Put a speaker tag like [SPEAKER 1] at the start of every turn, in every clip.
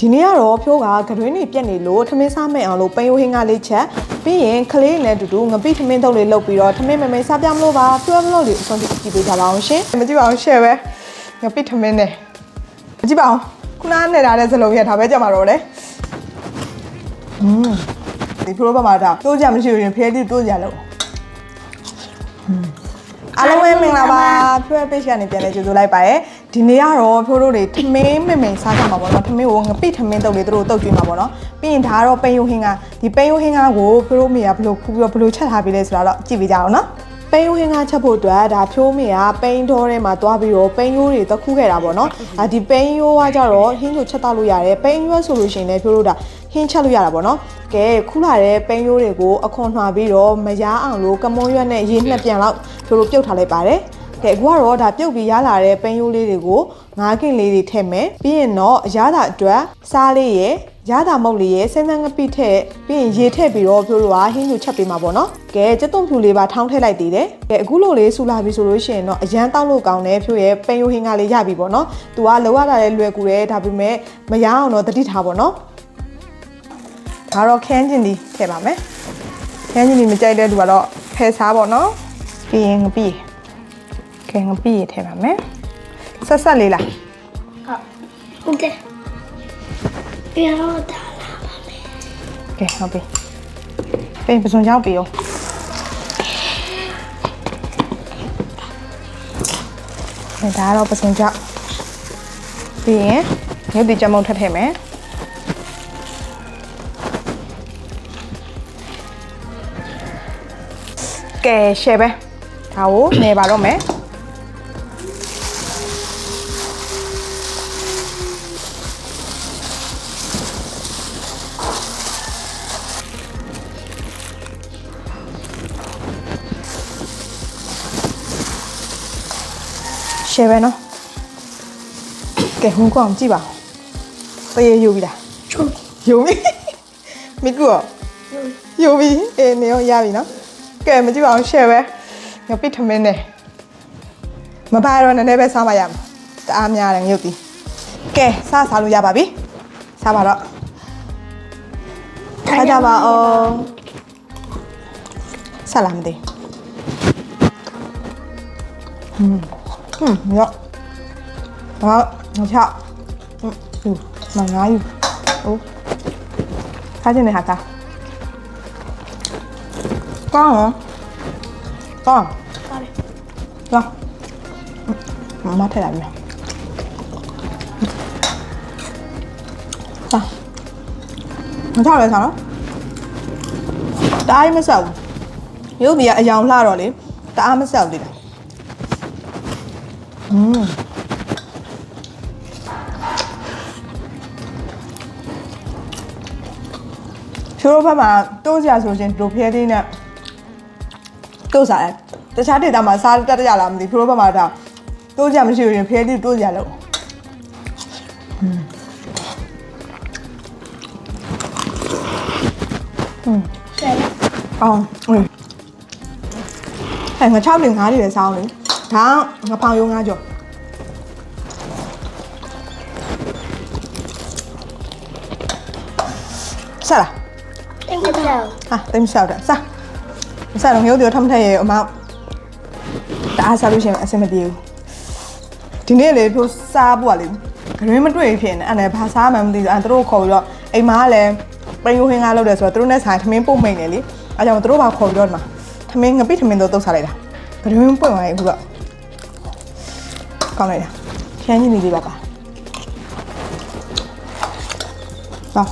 [SPEAKER 1] ဒီနေ့ကတော့ဖြိုးကကတွင်းနေပြက်နေလို့ထမင်းစားမဲ့အောင်လို့ပိန်ယိုဟင်းကလေးချက်ပြီးရင်ကလေးနဲ့အတူတူငပိထမင်းတုပ်လေးလုပ်ပြီးတော့ထမင်းမမိန်စားပြမလို့ပါဖြိုးဘလို့လေးအဆုံးထိကြည့်ပေးကြပါအောင်ရှင်မကြည့်ပါအောင်ရှယ်ပဲငပိထမင်းနဲ့မကြည့်ပါအောင်ခုနနဲ့ထားတဲ့စလုံးရထားပဲကြမှာတော့လေอืมဒီဖြိုးဘမှာဒါတိုးကြမရှိရင်ဖဲတိတိုးကြလို့အားလုံးပဲမင်္ဂလာပါဖြိုးရဲ့ page ကနေပြန်လဲကြိုဆိုလိုက်ပါရယ် ဒီနေ့ကတော့ဖြိုးတို့တွေထမင်းမမိန်စားကြမှာပေါ့နော်ထမင်းကိုငပိထမင်းတုပ်လေးတို့တုပ်ကျွေးမှာပေါ့နော်ပြီးရင်ဒါကတော့ပိန်ယိုဟင်းကဒီပိန်ယိုဟင်းကကိုဖြိုးတို့မေကဘယ်လိုခူးပြီးတော့ဘယ်လိုချက်ထားပြီးလဲဆိုတော့ကြည့်ပေးကြအောင်နော်ပိန်ယိုဟင်းကချက်ဖို့အတွက်ဒါဖြိုးမေကပိန်တော်ထဲမှာတွားပြီးတော့ပိန်ယိုးတွေတခူးခဲ့တာပေါ့နော်ဒါဒီပိန်ယိုးကကြတော့ဟင်းကိုချက်တောက်လို့ရတယ်ပိန်ယိုးဆိုလို့ရှိရင်လည်းဖြိုးတို့ဒါဟင်းချက်လို့ရတာပေါ့နော်ကဲခူးလာတဲ့ပိန်ယိုးတွေကိုအခွန်နှွာပြီးတော့မရားအောင်လို့ကမွန်ရွက်နဲ့ရေနှစ်ပြန်လောက်ဖြိုးတို့ပြုတ်ထားလိုက်ပါတယ် ကဲအခုကတော့ဒါပြုတ်ပြီးရလာတဲ့ပိန်ယိုးလေးတွေကိုငါးကင်လေးတွေထည့်မယ်ပြီးရင်တော့အရသာအတွက်စားလေးရယ်ရတာမုတ်လေးရယ်စင်းစန်းငပိထည့်ပြီးရင်ရေထည့်ပြီးတော့ဖြိုးတို့ကဟင်းကိုချက်ပေးမှာပေါ့နော်ကဲစက်သွန်ဖြူလေးပါထောင်းထည့်လိုက်သေးတယ်ကဲအခုလိုလေးဆူလာပြီဆိုလို့ရှိရင်တော့အရန်တောက်လို့ကောင်းတယ်ဖြိုးရဲ့ပိန်ယိုဟင်းကလေးရပြီပေါ့နော်သူကလောရတာလည်းလွယ်ကူတယ်ဒါပေမဲ့မရအောင်တော့တတိထားပေါ့နော်ဒါတော့ခန်းကျင်ဒီထည့်ပါမယ်ခန်းကျင်ဒီမကြိုက်တဲ့သူကတော့ဖယ်စားပေါ့နော်ပြီးရင်ငပိ ကဲငပိထည့်ပါမယ်ဆက်ဆက်လေးလား
[SPEAKER 2] ဟုတ်တယ်ပြန်တော့တာလာ
[SPEAKER 1] ကဲဟုတ်ပြီပြင်ပစုံချောင်းပြီရောအဲဒါကတော့ပစုံချောင်းပြီးရင်ရုပ်ဒီကြမုံထပ်ထည့်မယ်ကဲရှယ်ပဲဒါကိုနေပါတော့မယ် ရှယ်ပဲနော်ကဲဟိုကောင်ကြည့်ပါတရေယူပြီလား
[SPEAKER 2] ချိုး
[SPEAKER 1] ယူပြီမိကူရောယူပြီအေးနေရောရပြီနော်ကဲမကြည့်ပါအောင်ရှယ်ပဲငါပိတ်ထမင်းနဲ့မပါတော့နည်းနည်းပဲစားမရမှာတအားများတယ်ငရုတ်ပြီကဲစားစားလို့ရပါပြီစားပါတော့ထားကြပါအောင်ဆက်လာမသိဟွန်း ဟွန်းရော好，我跳，嗯，有，蛮牙有，哦，睇见你下架，干啊，干，
[SPEAKER 2] ပါလေ
[SPEAKER 1] 走，嗯，唔妈睇嚟咩？走，我跳嚟上咯，တအားကြီးမဆက်ဘူးရုပ်ဒီကအယောင်လှတော့လေတအားမဆက်ဘူးဒီလား อืม ဖြိုးတို့ဘက်မှာတိုးစရာဆိုရင်ဒိုဖျဲသေးနဲ့တိုးစားတယ်တခြားဒေတာမှာစားတက်ရလားမသိဖြိုးတို့ဘက်မှာဒါတိုးစရာမရှိရင်ဖျဲသေးတိုးစရာလို့อืม
[SPEAKER 2] ဆယ်
[SPEAKER 1] အောင်อืมအဲငါ6လင်9လေးပဲစောင်းလေ ဒါငပောင်ရုံးကားကျော်ဆက်လား
[SPEAKER 2] တိတ်မဆောက်ဟာတိတ်
[SPEAKER 1] မဆောက်တာစားမစားတော့ငရုတ်တွေထမထက်ရေအမောက်တအားစားလို့ရှိရင်အဆင်မပြေဘူးဒီနေ့လေတို့စားဖို့ကလေဂရင်းမတွေ့ဖြစ်နေအဲ့နဲ့ဘာစားမှမသိဘူးအဲ့တို့ခေါ်ပြီးတော့အိမ်မားလည်းပရင်ယိုဟင်းကားလုပ်တယ်ဆိုတော့တို့နဲ့ဆိုင်ထမင်းပုတ်မိန်တယ်လေအဲ့ကြောင့်တို့ဘာခေါ်ပြီးတော့ဒီမှာထမင်းငပိထမင်းတို့တုတ်စားလိုက်တာဂရင်းပွင့်သွားရင်အခုတော့ ကောင်းလိုက်တာချမ်းကြီးနေလေးပါပါပါ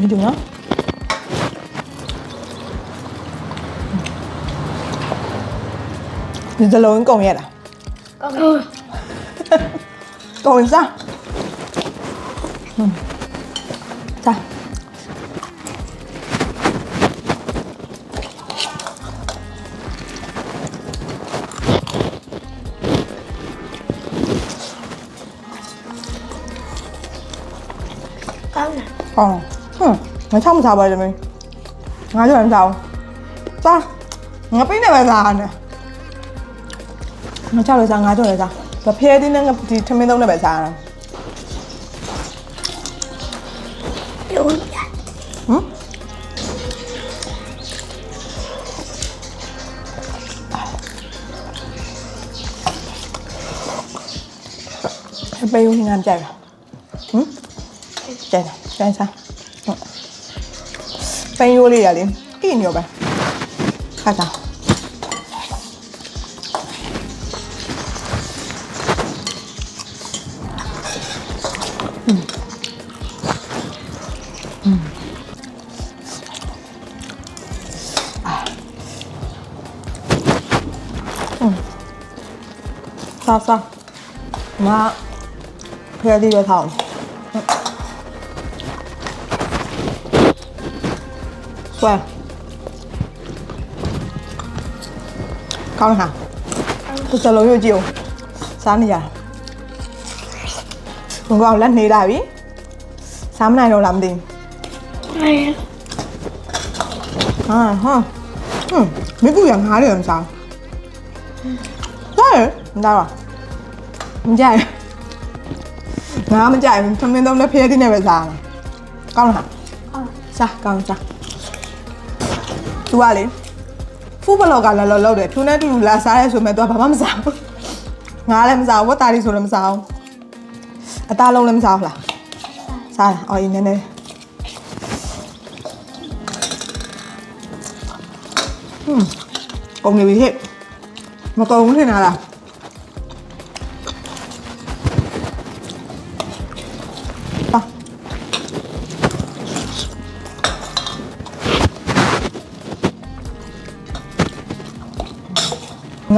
[SPEAKER 1] မကြည့်နော်ဒီဇလုံးကုန်ရလား
[SPEAKER 2] ကောင်းကောင်း
[SPEAKER 1] ကု န်စားဟွန်းစား
[SPEAKER 2] ကောင်းလား
[SPEAKER 1] ကောင်းဟွန်းငါချောင်းမစားပါဘူးမင်းငါကြောင်မစားဘူးစားငါပိနေပဲစားနေငါချလို့စားငါကြော်လည်းစားဒါဖျဲသီးနဲ့ဒီထမင်းသုံးနဲ့ပဲစားရတာ
[SPEAKER 2] 有点。
[SPEAKER 1] ဟမ်အပေးဦးငါကြိုက်လားဟမ် ကြိုက်လားကြိုက်စားဟုတ်ပိန်ရိုးလေးရလေအင်းရောပဲ ခါစားစားစားငါဖျဲသီးပဲထောင်းဆွဲကောင်းလားသူစလုံးရွတ်ကြည့်အောင်စားနေရဘုံကောင်လက်နေလာပြီစားမနိုင်တော့လားမသိဘူး
[SPEAKER 2] 哎呀，
[SPEAKER 1] ဟာဟာဟွန်းမိကူရငါးတယ်မစားစားရမစားပါမကြိုက်ငါမကြိုက်ဘူးသမင်းသုံးလက်ဖျဲသေးနဲ့ပဲစားမှာကောင်းလားစားကောင်းစား သူကလေဖူးဘလော့ကလည်းလော်လောက်တယ်ဖြူနဲ့တူတူလာစားရဲဆိုမဲ့သူကဘာမှမစားဘူးငါလည်းမစားဘူးဝတ်သားလေးဆိုလည်းမစားဘူးအသားလုံးလည်းမစားဘူးလားစားတယ်အော်ဒီနည်းနည်းကုန်နေပြီဟဲ့မကုန်ဘူးထင်တာလား င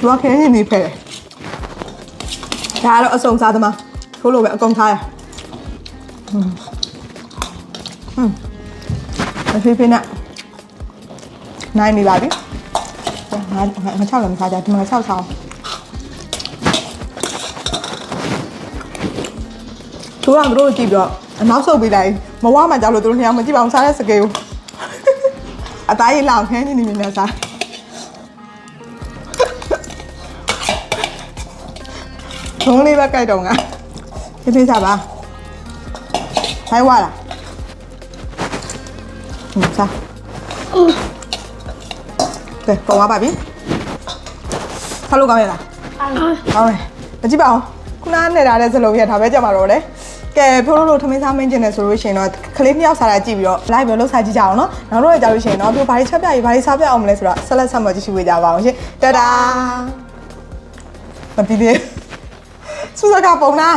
[SPEAKER 1] ဒီမှာခင်းရင်နေဖဲဒါကတော့အစုံစားသမားထိုးလို့ပဲအကုန်ထားရဟွန်းဟွန်းအဖေဖေနဲ့နိုင်နေပါပြီငါငါချောက်လည်းမစားကြဒီမှာချောက်စားအောင်သူကတို့ကြည့်ပြီးတော့အနောက်ဆုပ်ပေးလိုက်မဝမှကြောက်လို့တို့နှစ်ယောက်မကြည့်ပါဘူးစားတဲ့စကေးကိုအသားရည်လောင်ခန်းနေနေနေစား ဘုံလေးပဲကြိုက်တော့ငါဖြည်းဖြည်းစားပါထိုင်ဝါလားဟင်းစားကဲကောင်းပါပါပြီဖားလို့ကောင်းရလား
[SPEAKER 2] 啊，
[SPEAKER 1] ကောင်းတယ်မကြည့်ပါအောင်ခုနနေတာတဲ့စလုံးရဒါပဲကြက်မှာတော့လေကဲဖိုးလို့လို့ထမင်းစားမင်းကျင်နေဆိုလို့ရှိရင်တော့ကလေးနှစ်ယောက်စားတာကြည့်ပြီးတော့ live ပဲလောက်စားကြည့်ကြအောင်နော်နောက်တော့ကြာလို့ရှိရင်တော့ပြောဘာတွေချက်ပြရေးဘာတွေစားပြအောင်မလဲဆိုတော့ဆက်လက်ဆက်မကြည့်ရှုပေးကြပါအောင်ရှင်တဒါမပြီးသေး စူဇကပုံနာ